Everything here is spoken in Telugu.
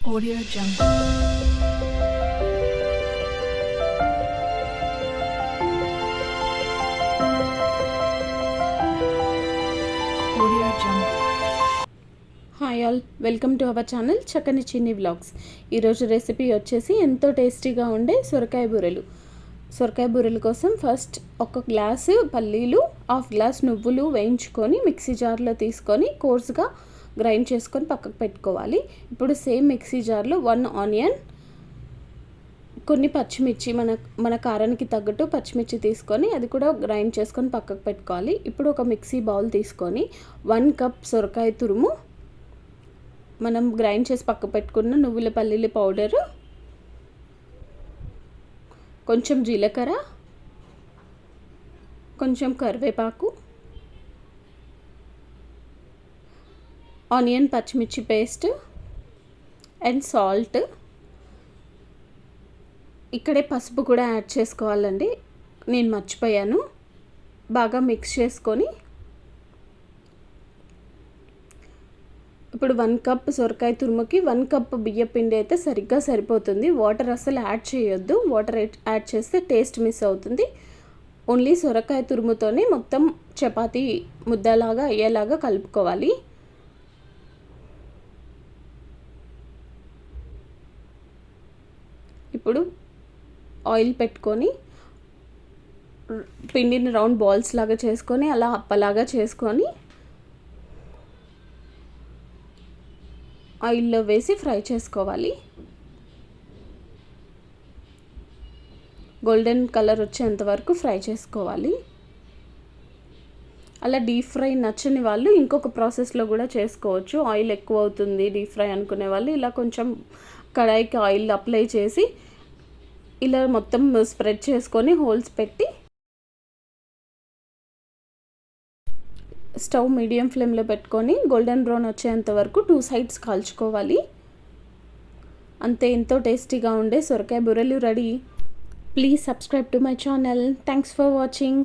Audio Jungle. Hi all welcome to our channel చక్కని చిన్ని వ్లాగ్స్ ఈరోజు రెసిపీ వచ్చేసి ఎంతో టేస్టీగా ఉండే సొరకాయ బూరెలు. సొరకాయ బూరెల కోసం ఫస్ట్ ఒక గ్లాసు పల్లీలు హాఫ్ గ్లాస్ నువ్వులు వేయించుకొని మిక్సీ జార్లో తీసుకొని కోర్స్గా గ్రైండ్ చేసుకొని పక్కకు పెట్టుకోవాలి. ఇప్పుడు సేమ్ మిక్సీ జార్లో వన్ ఆనియన్ కొన్ని పచ్చిమిర్చి మన మన కారానికి తగ్గట్టు పచ్చిమిర్చి తీసుకొని అది కూడా గ్రైండ్ చేసుకొని పక్కకు పెట్టుకోవాలి. ఇప్పుడు ఒక మిక్సీ బౌల్ తీసుకొని వన్ కప్ సొరకాయ తురుము మనం గ్రైండ్ చేసి పక్క పెట్టుకున్న నువ్వుల పల్లీల పౌడరు కొంచెం జీలకర్ర కొంచెం కరివేపాకు ఆనియన్ పచ్చిమిర్చి పేస్ట్ అండ్ సాల్ట్. ఇక్కడే పసుపు కూడా యాడ్ చేసుకోవాలండి. నేను మర్చిపోయాను. బాగా మిక్స్ చేసుకొని. ఇప్పుడు వన్ కప్ సొరకాయ తురుముకి వన్ కప్ బియ్య పిండి అయితే సరిగ్గా సరిపోతుంది. వాటర్ అసలు యాడ్ చేయొద్దు. వాటర్ యాడ్ చేస్తే టేస్ట్ మిస్ అవుతుంది. ఓన్లీ సొరకాయ తురుముతోనే మొత్తం చపాతీ ముద్దలాగా అయ్యేలాగా కలుపుకోవాలి. ఇప్పుడు ఆయిల్ పెట్టుకొని పిండిని రౌండ్ బాల్స్ లాగా చేసుకొని అలా అప్పలాగా చేసుకొని ఆయిల్లో వేసి ఫ్రై చేసుకోవాలి. గోల్డెన్ కలర్ వచ్చేంత వరకు ఫ్రై చేసుకోవాలి. అలా డీప్ ఫ్రై నచ్చని వాళ్ళు ఇంకొక ప్రాసెస్లో కూడా చేసుకోవచ్చు. ఆయిల్ ఎక్కువ అవుతుంది డీప్ ఫ్రై అనుకునే వాళ్ళు ఇలా కొంచెం కడాయికి ఆయిల్ అప్లై చేసి ఇలా మొత్తం స్ప్రెడ్ చేసుకొని హోల్స్ పెట్టి స్టవ్ మీడియం ఫ్లేమ్లో పెట్టుకొని గోల్డెన్ బ్రౌన్ వచ్చేంత వరకు టూ సైడ్స్ కాల్చుకోవాలి. అంతే ఎంతో టేస్టీగా ఉండే సొరకాయ బుర్రెలు ready. Please subscribe to my channel. Thanks for watching.